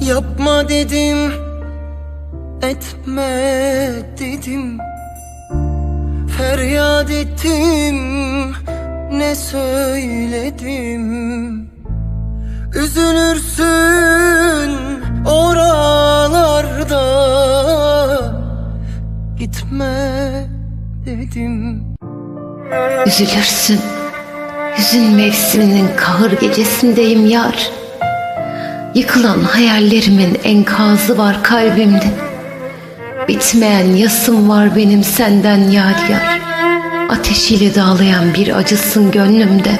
Yapma dedim Etme dedim Feryat ettim Ne söyledim Üzülürsün oralarda Gitme dedim Üzülürsün. Hüzün mevsiminin kahır gecesindeyim yar. Yıkılan hayallerimin enkazı var kalbimde. Bitmeyen yasım var benim senden yar yar. Ateşiyle dağlayan bir acısın gönlümde.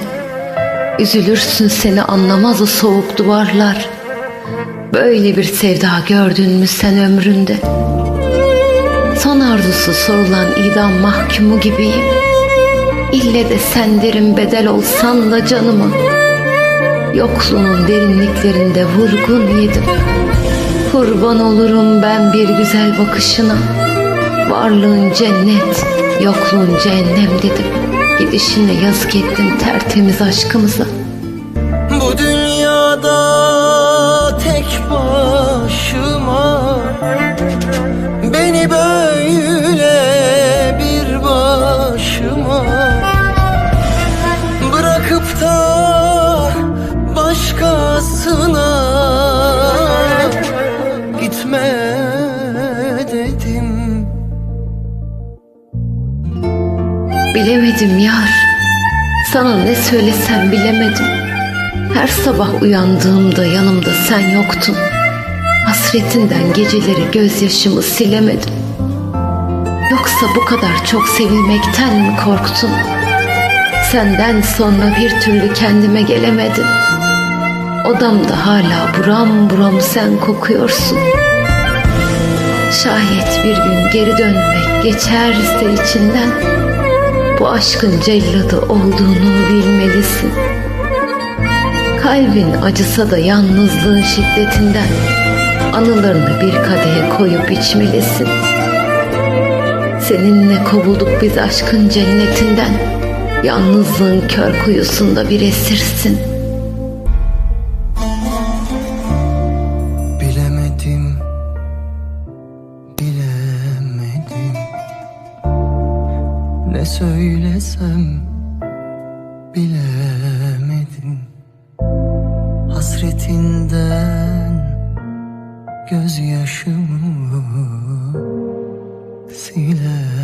Üzülürsün seni anlamaz o soğuk duvarlar. Böyle bir sevda gördün mü sen ömründe? Son arzusu sorulan idam mahkumu gibiyim. İlle de sen derin bedel olsan da canıma Yokluğunun derinliklerinde vurgun yedim. Kurban olurum ben bir güzel bakışına. Varlığın cennet, yokluğun cehennem dedim. Gidişine yazık ettin tertemiz aşkımıza. Bu dünyada tek başıma Bilemedim yar. Sana ne söylesem bilemedim. Her sabah uyandığımda yanımda sen yoktun. Hasretinden geceleri gözyaşımı silemedim. Yoksa bu kadar çok sevilmekten mi korktun? Senden sonra bir türlü kendime gelemedim. Odamda hala buram buram sen kokuyorsun. Şayet bir gün geri dönmek geçerse içinden bu aşkın celladı olduğunu bilmelisin. Kalbin acısa da yalnızlığın şiddetinden anılarını bir kadehe koyup içmelisin. Seninle kovulduk biz aşkın cennetinden. Yalnızlığın kör kuyusunda bir esirsin. Ne söylesem bilemedim. Hasretinden gözyaşımı silemedim